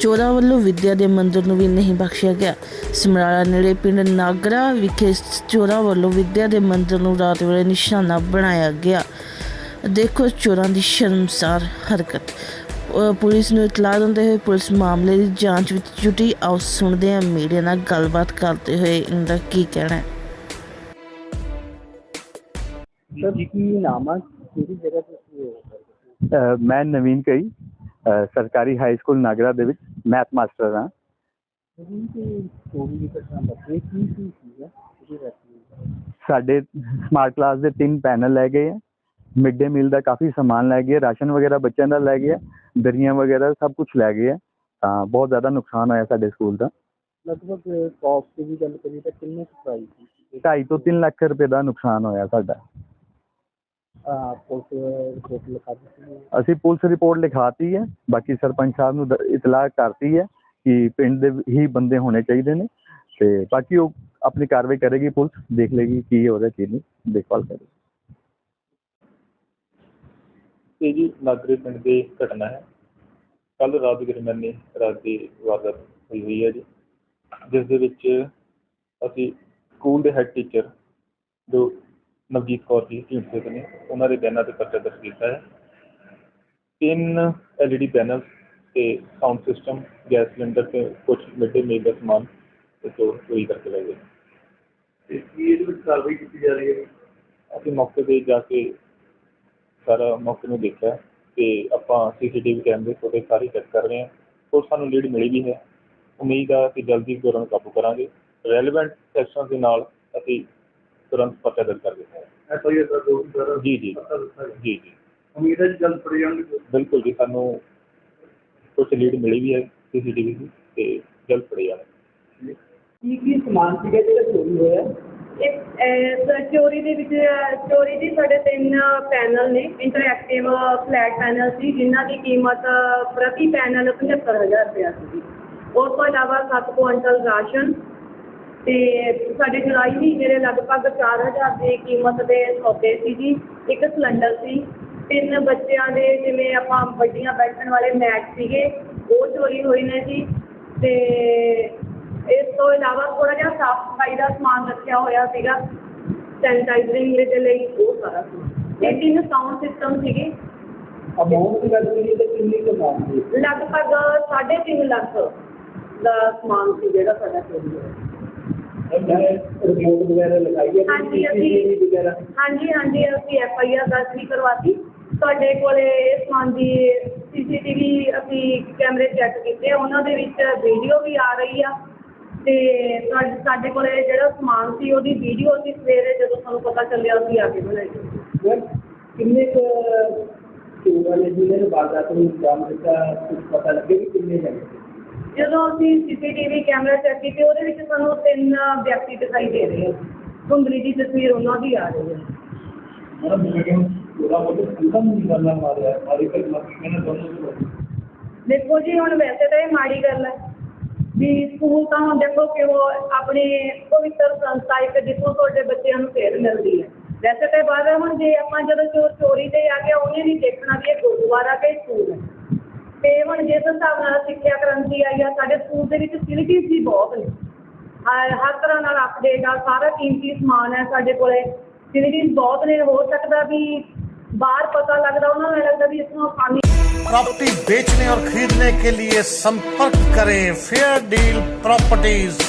ਚੋਰਾਂ ਵੱਲੋਂ ਵਿਦਿਆ ਦੇ ਮੰਦਰ ਨੂੰ ਵੀ ਨਹੀਂ ਬਖਸ਼ਿਆ ਗਿਆ। ਸਮਰਾਲਾ ਨੇੜੇ ਪਿੰਡ ਨਾਗਰਾ ਵਿਖੇ ਚੋਰਾਂ ਵੱਲੋਂ ਵਿਦਿਆ ਦੇ ਮੰਦਰ ਨੂੰ ਰਾਤ ਵੇਲੇ ਨਿਸ਼ਾਨਾ ਬਣਾਇਆ ਗਿਆ। ਦੇਖੋ ਚੋਰਾਂ ਦੀ ਸ਼ਰਮਸਾਰ ਹਰਕਤ। ਪੁਲਿਸ ਨੂੰ ਇਤਲਾਹ ਦਿੰਦੇ ਹੋਏ ਪੁਲਿਸ ਮਾਮਲੇ ਦੀ ਜਾਂਚ ਵਿੱਚ ਜੁਟੀ। ਆਓ ਸੁਣਦੇ ਹਾਂ ਮੀਡੀਆ ਨਾਲ ਗੱਲਬਾਤ ਕਰਦੇ ਹੋਏ ਇਹਨਾਂ ਦਾ ਕੀ ਕਹਿਣਾ ਹੈ। ਸਰ ਕੀ ਨਾਮ ਆ? ਕਿਹੜੀ ਜਗ੍ਹਾ ਤੇ ਸੀ ਇਹ ਅਹ ਮੈਂ ਨਵੀਨ ਕਈ ਸਰਕਾਰੀ ਹਾਈ ਸਕੂਲ ਨਾਗਰਾ ਦੇ ਵਿੱਚ ਮੈਥ ਮਾਸਟਰ ਹਾਂ। ਸਾਡੇ ਸਮਾਰਟ ਕਲਾਸ ਦੇ ਤਿੰਨ ਪੈਨਲ ਲੈ ਗਏ ਆ। ਮਿਡ ਡੇ ਮੀਲ ਦਾ ਕਾਫੀ ਸਮਾਨ ਲੈ ਗਏ ਰਾਸ਼ਨ ਵਗੈਰਾ ਬੱਚਿਆਂ ਦਾ ਲੈ ਗਏ ਦਰੀਆਂ ਵਗੈਰਾ ਸਭ ਕੁਝ ਲੈ ਗਏ ਆ। ਤਾਂ ਬਹੁਤ ਜ਼ਿਆਦਾ ਨੁਕਸਾਨ ਹੋਇਆ ਸਾਡੇ ਸਕੂਲ ਦਾ। ਲਗਭਗ ਕਾਸਟ ਦੀ ਗੱਲ ਕਰੀਏ ਤਾਂ ਕਿੰਨੇ ਪ੍ਰਾਈਸ ਸੀ? 2.5 ਤੋਂ 3 ਲੱਖ ਰੁਪਏ ਦਾ ਨੁਕਸਾਨ ਹੋਇਆ ਸਾਡਾ। ਆ ਪੁਲਿਸ ਰਿਪੋਰਟ ਲਿਖਾ ਦਿੱਤੀ ਹੈ। ਅਸੀਂ ਪੁਲਿਸ ਰਿਪੋਰਟ ਲਿਖਾਤੀ ਹੈ। ਬਾਕੀ ਸਰਪੰਚ ਸਾਹਿਬ ਨੂੰ ਦ- ਇਤਲਾਹ ਕਰਤੀ ਹੈ ਕਿ ਪਿੰਡ ਦੇ ਹੀ ਬੰਦੇ ਹੋਣੇ ਚਾਹੀਦੇ ਨੇ। ਤੇ ਬਾਕੀ ਉਹ ਆਪਣੀ ਕਾਰਵਾਈ ਕਰੇਗੀ ਪੁਲਿਸ ਦੇਖ ਲੇਗੀ ਕੀ ਹੋ ਰਿਹਾ ਕੀ ਨਹੀਂ ਦੇਖਭਾਲ ਕਰੇਗੀ। ਇਹ ਜੀ ਨਾਗਰੇ ਪਿੰਡ ਦੀ ਘਟਨਾ ਹੈ। ਕੱਲ ਰਾਤ ਦੀ ਦਰਮਿਆਨੀ ਰਾਤ ਦੀ ਵਾਰਦਾਤ ਹੋਈ ਹੋਈ ਹੈ ਜੀ। ਜਿਸ ਦੇ ਵਿੱਚ ਅਸੀਂ ਸਕੂਲ ਦੇ ਹੈੱਡ ਟੀਚਰ ਜੋ ਨਵਜੀਤ ਕੌਰ ਜੀ ਢੀਂਡਸੇ ਦੇ ਨੇ। ਉਹਨਾਂ ਦੇ ਬਿਆਨਾਂ ਤੇ ਪਰਚਾ ਦਰਜ ਕੀਤਾ ਹੈ। ਤਿੰਨ ਐਲਈਡੀ ਪੈਨਲ ਤੇ ਸਾਊਂਡ ਸਿਸਟਮ ਗੈਸ ਸਿਲੰਡਰ ਤੇ ਕੁਝ ਮਿਡ ਡੇ ਮੀਲ ਦਾ ਸਮਾਨ ਤੋਂ ਚੋਰੀ ਕਰਕੇ ਲੈ ਗਏ। ਤੇ ਕੀ ਇਹਦੇ ਵਿੱਚ ਕਾਰਵਾਈ ਕੀਤੀ ਜਾ ਰਹੀ ਹੈ? ਅਸੀਂ ਮੌਕੇ ਤੇ ਜਾ ਕੇ ਸਾਰਾ ਮੌਕੇ ਨੂੰ ਦੇਖਿਆ ਤੇ ਆਪਾਂ ਸੀਸੀਟੀਵੀ ਕੈਮਰੇ ਫੁਟੇਜ ਸਾਰੀ ਚੈੱਕ ਕਰ ਰਹੇ ਹਾਂ। ਔਰ ਸਾਨੂੰ ਲੀਡ ਮਿਲੀ ਵੀ ਹੈ। ਉਮੀਦ ਆ ਕਿ ਜਲਦੀ ਚੋਰਾਂ ਨੂੰ ਕਾਬੂ ਕਰਾਂਗੇ। ਰੈਲੇਵੈਂਟ ਸੈਕਸ਼ਨ ਦੇ ਨਾਲ ਅਸੀਂ ਤੁਰੰਤ ਪਤਾ ਦਰਜ ਕਰ ਦਿੱਤਾ ਹੈ ਐਫ ਆਈ ਆਰ ਦਾ ਦੋ ਸਰ ਜੀ ਜੀ। ਜੀ ਜੀ। ਉਮੀਦ ਹੈ ਜੀ ਜਲਦ ਫੜੇ ਜਾਣਗੇ ਬਿਲਕੁਲ ਜੀ ਸਾਨੂੰ ਕੁਝ ਲੀਡ ਮਿਲੀ ਵੀ ਹੈ ਸੀਸੀਟੀਵੀ ਦੀ ਤੇ ਜਲਦ ਫੜੇ ਜਾਣਗੇ ਕੀ ਕੀ ਸਮਾਨ ਸੀਗਾ ਜਿਹੜਾ ਚੋਰੀ ਹੋਇਆ? ਚੋਰੀ ਦੇ ਵਿੱਚ ਚੋਰੀ ਦੀ ਸਾਡੇ ਤਿੰਨ ਪੈਨਲ ਨੇ। ਇੰਟਰੈਕਟਿਵ ਫਲੈਟ ਪੈਨਲ ਸੀ ਜਿਨ੍ਹਾਂ ਦੀ ਕੀਮਤ ਪ੍ਰਤੀ ਪੈਨਲ 75000 ਰੁਪਇਆ ਸੀ। ਉਸ ਤੋਂ ਇਲਾਵਾ 7 ਕੁਇੰਟਲ ਰਾਸ਼ਨ ਤੇ ਸਾਡੇ ਜੁਲਾਈ ਮਹੀਨੇ ਦੇ ਲਗਭਗ 4000 ਦੀ ਕੀਮਤ ਦੇ ਸੌਦੇ ਸੀ ਜੀ ਇੱਕ ਸਿਲੰਡਰ ਸੀ। ਤਿੰਨ ਬੱਚਿਆਂ ਦੇ ਜਿਵੇਂ ਆਪਾਂ ਵੱਡੀਆਂ ਬੈਠਣ ਵਾਲੇ ਮੈਟ ਸੀਗੇ ਉਹ ਚੋਰੀ ਹੋਏ ਨੇ ਜੀ। ਤੇ ਇਸ ਤੋਂ ਇਲਾਵਾ ਥੋੜਾ ਜਿਹਾ ਸਾਫ਼ ਸਫ਼ਾਈ ਦਾ ਸਮਾਨ ਰੱਖਿਆ ਹੋਇਆ ਸੀਗਾ। ਸੈਨੀਟਾਈਜ਼ਰਿੰਗ ਦੇ ਲਈ ਉਹ ਸਾਰਾ ਸਮਾਨ। ਇਹ ਤਿੰਨ ਸਾਊਂਡ ਸਿਸਟਮ ਸੀਗੇ। ਅਮਾਉਂਟ ਦੀ ਗੱਲ ਕਰੀਏ ਤਾਂ ਕਿੰਨੀ ਕੁ ਅਮਾਉਂਟ ਸੀ? ਲਗਭਗ 3.5 ਲੱਖ ਦਾ ਸਮਾਨ ਸੀ ਜਿਹੜਾ ਸਾਡਾ ਚੋਰੀ ਹੋਇਆ। ਰਿਪੋਰਟ ਵਗੈਰਾ ਲਗਾਈ ਹੈ ਹਾਂਜੀ, ਅਸੀਂ- ਵਗੈਰਾ ਹਾਂਜੀ ਹਾਂਜੀ ਅਸੀਂ ਐਫ ਆਈ ਆਰ ਦਰਜ ਵੀ ਕਰਵਾਤੀ। ਤੁਹਾਡੇ ਕੋਲੇ ਸਮਾਨ ਦੀ ਸੀਸੀਟੀਵੀ ਅਸੀਂ ਕੈਮਰੇ ਚੈੱਕ ਕੀਤੇ। ਉਹਨਾਂ ਦੇ ਵਿੱਚ ਵੀਡੀਓ ਵੀ ਆ ਰਹੀ ਆ। ਤੇ ਤੁਹਾਡੇ ਸਾਡੇ ਕੋਲੇ ਜਿਹੜਾ ਸਮਾਨ ਸੀ ਉਹਦੀ ਵੀਡੀਓ ਅਸੀਂ ਸਵੇਰੇ ਜਦੋਂ ਤੁਹਾਨੂੰ ਪਤਾ ਚੱਲਿਆ ਅਸੀਂ ਆ ਕੇ ਬਣਾਈ। ਸਰ ਕਿੰਨੇ ਕੁ ਚੋਰਾਂ ਨੇ ਜਿਹਨੇ ਵਾਰਦਾਤ ਨੂੰ ਅੰਜਾਮ ਦਿੱਤਾ ਕੁਝ ਪਤਾ ਲੱਗੇ ਕਿ ਕਿੰਨੇ ਜਣੇ? ਸੀ? ਜਦੋਂ ਅਸੀਂ ਸੀਸੀਟੀਵੀ ਕੈਮਰਾ ਚੈੱਕ ਕੀਤੇ ਉਹਦੇ ਵਿੱਚ ਸਾਨੂੰ ਤਿੰਨ ਵਿਅਕਤੀ ਦਿਖਾਈ ਦੇ ਰਹੇ ਧੁੰਦਲੀ ਦੀ ਤਸਵੀਰ ਉਹਨਾਂ ਦੀ ਆ ਰਹੀ ਹੈ। ਦੇਖੋ ਜੀ ਹੁਣ ਵੈਸੇ ਤਾਂ ਇਹ ਮਾੜੀ ਗੱਲ ਹੈ ਵੀ ਸਕੂਲ ਤਾਂ ਹੁਣ ਦੇਖੋ ਕਿ ਉਹ ਆਪਣੀ ਪਵਿੱਤਰ ਸੰਸਥਾ ਇੱਕ ਜਿੱਥੋਂ ਤੁਹਾਡੇ ਬੱਚਿਆਂ ਨੂੰ ਸੇਧ ਮਿਲਦੀ ਹੈ। ਵੈਸੇ ਤਾਂ ਬਾਅਦ ਹੁਣ ਜੇ ਆਪਾਂ ਜਦੋਂ ਚੋਰ ਚੋਰੀ ਤੇ ਆ ਗਿਆ ਉਹਨੇ ਨਹੀਂ ਦੇਖਣਾ ਵੀ ਇਹ ਗੁਰਦੁਆਰਾ ਕਿ ਸਕੂਲ ਹੈ। ਤੇ ਹੁਣ ਜਿਸ ਹਿਸਾਬ ਨਾਲ ਸਿੱਖਿਆ ਕ੍ਰਾਂਤੀ ਆਈ ਆ ਸਾਡੇ ਸਕੂਲ ਦੇ ਵਿੱਚ ਫੈਸਿਲਿਟੀਜ਼ ਵੀ ਬਹੁਤ ਨੇ ਹਰ ਹਰ ਤਰ੍ਹਾਂ ਨਾਲ ਅਪਡੇਟ ਆ ਸਾਰਾ ਕੀਮਤੀ ਸਮਾਨ ਹੈ ਸਾਡੇ ਕੋਲੇ ਫੈਸਿਲਿਟੀਜ਼ ਬਹੁਤ ਨੇ ਹੋ ਸਕਦਾ ਵੀ ਬਾਹਰ ਪਤਾ ਲੱਗਦਾ ਉਹਨਾਂ ਨੂੰ ਲੱਗਦਾ ਵੀ ਇਸ ਨੂੰ ਆਸਾਨੀ प्रॉपर्टी बेचने और खरीदने के लिए संपर्क करें फेयर डील प्रॉपर्टीज